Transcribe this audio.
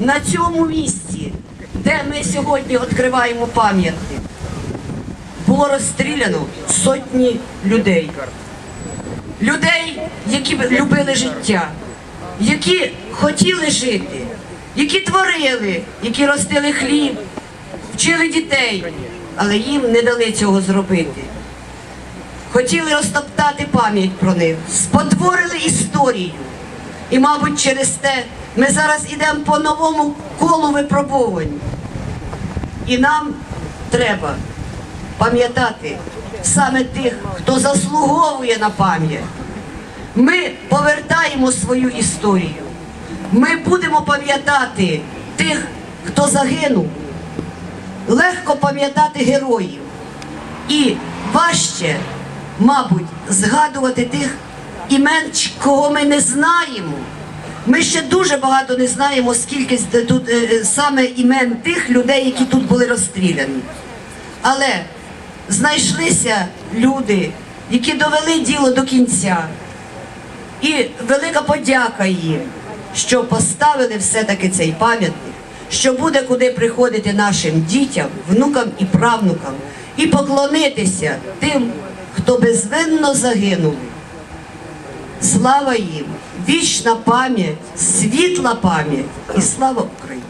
на цьому місці, де ми сьогодні відкриваємо пам'ятник, було розстріляно сотні людей. Людей, які любили життя, які хотіли жити, які творили, які ростили хліб, вчили дітей, але їм не дали цього зробити. Хотіли розтоптати пам'ять про них, спотворили історію. І, мабуть, через те ми зараз йдемо по новому колу випробувань. І нам треба пам'ятати саме тих, хто заслуговує на пам'ять. Ми повертаємо свою історію. Ми будемо пам'ятати тих, хто загинув. Легко пам'ятати героїв. І важче, мабуть, згадувати тих імен, кого ми не знаємо. Ми ще дуже багато не знаємо, скільки тут е, е, саме імен тих людей, які тут були розстріляні. Але знайшлися люди, які довели діло до кінця. І велика подяка їм, що поставили все-таки цей пам'ятник, що буде куди приходити нашим дітям, внукам і правнукам, і поклонитися тим, хто безвинно загинув. Слава їм, вічна пам'ять, світла пам'ять і слава Україні!